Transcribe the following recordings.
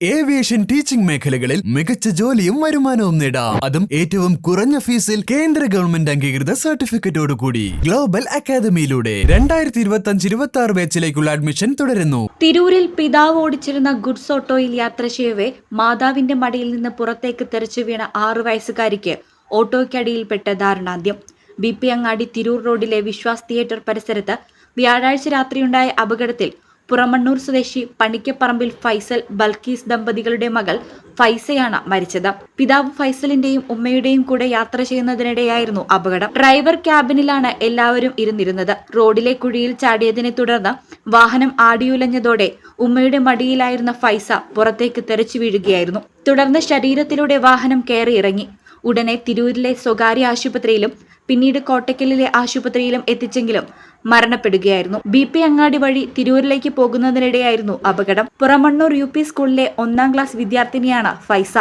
Aviation teaching മേഖലകളിൽ മികച്ച ജോലിയും വരുമാനവും നേടാം. അതും ഏറ്റവും കുറഞ്ഞ ഫീസിൽ കേന്ദ്ര ഗവൺമെന്റ് അംഗീകൃത സർട്ടിഫിക്കറ്റോടുകൂടി ഗ്ലോബൽ അക്കാദമിയിലൂടെ രണ്ടായിരത്തി ഇരുപത്തി അഞ്ച് ഇരുപത്തി ആറ് ബാച്ചിലേക്കുള്ള അഡ്മിഷൻ തുടരുന്നു. തിരൂരിൽ പിതാവ് ഓടിച്ചിരുന്ന ഗുഡ്സ് ഓട്ടോയിൽ യാത്ര ചെയ്യവേ മാതാവിന്റെ മടിയിൽ നിന്ന് പുറത്തേക്ക് തെറിച്ചു വീണ ആറു വയസ്സുകാരിക്ക് ഓട്ടോയ്ക്കടിയിൽപ്പെട്ട ദാരുണാന്ത്യം ബി പി അങ്ങാടി തിരൂർ റോഡിലെ വിശ്വാസ് തിയേറ്റർ പരിസരത്ത് വ്യാഴാഴ്ച രാത്രിയുണ്ടായ അപകടത്തിൽ പുറമണ്ണൂർ സ്വദേശി പണിക്കപ്പറമ്പിൽ ഫൈസൽ ബൽക്കീസ് ദമ്പതികളുടെ മകൾ ഫൈസയാണ് മരിച്ചത്. പിതാവ് ഫൈസലിന്റെയും ഉമ്മയുടെയും കൂടെ യാത്ര ചെയ്യുന്നതിനിടെയായിരുന്നു അപകടം. ഡ്രൈവർ ക്യാബിനിലാണ് എല്ലാവരും ഇരുന്നിരുന്നത്. റോഡിലെ കുഴിയിൽ ചാടിയതിനെ തുടർന്ന് വാഹനം ആടിയുലഞ്ഞതോടെ ഉമ്മയുടെ മടിയിലായിരുന്ന ഫൈസ പുറത്തേക്ക് തെറിച്ചു വീഴുകയായിരുന്നു. തുടർന്ന് ശരീരത്തിലൂടെ വാഹനം കയറിയിറങ്ങി. ഉടനെ തിരൂരിലെ സ്വകാര്യ ആശുപത്രിയിലും പിന്നീട് കോട്ടക്കലിലെ ആശുപത്രിയിലും എത്തിച്ചെങ്കിലും മരണപ്പെടുകയായിരുന്നു. ബി പി അങ്ങാടി വഴി തിരൂരിലേക്ക് പോകുന്നതിനിടെയായിരുന്നു അപകടം. പുറമണ്ണൂർ യു പി സ്കൂളിലെ ഒന്നാം ക്ലാസ് വിദ്യാർത്ഥിനിയാണ് ഫൈസ.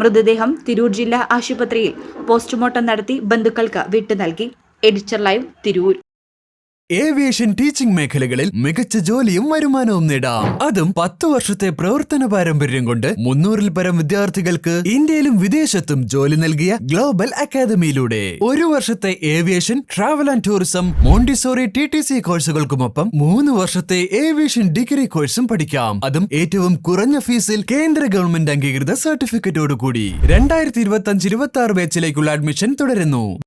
മൃതദേഹം തിരൂർ ജില്ലാ ആശുപത്രിയിൽ പോസ്റ്റ്മോർട്ടം നടത്തി ബന്ധുക്കൾക്ക് വിട്ടു നൽകി. Editor live Tirur. Aviation teaching മേഖലകളിൽ മികച്ച ജോലിയും വരുമാനവും നേടാം. അതും പത്ത് വർഷത്തെ പ്രവർത്തന പാരമ്പര്യം കൊണ്ട് മുന്നൂറിൽ പരം വിദ്യാർത്ഥികൾക്ക് ഇന്ത്യയിലും വിദേശത്തും ജോലി നൽകിയ ഗ്ലോബൽ അക്കാദമിയിലൂടെ. ഒരു വർഷത്തെ aviation travel and tourism Montessori T T C കോഴ്സുകൾക്കുമൊപ്പം മൂന്ന് വർഷത്തെ ഏവിയേഷൻ ഡിഗ്രി കോഴ്സും പഠിക്കാം. അതും ഏറ്റവും കുറഞ്ഞ ഫീസിൽ കേന്ദ്ര ഗവൺമെന്റ് അംഗീകൃത സർട്ടിഫിക്കറ്റോടുകൂടി. രണ്ടായിരത്തി ഇരുപത്തി അഞ്ച് ഇരുപത്തി ആറ് ബാച്ചിലേക്കുള്ള അഡ്മിഷൻ തുടരുന്നു.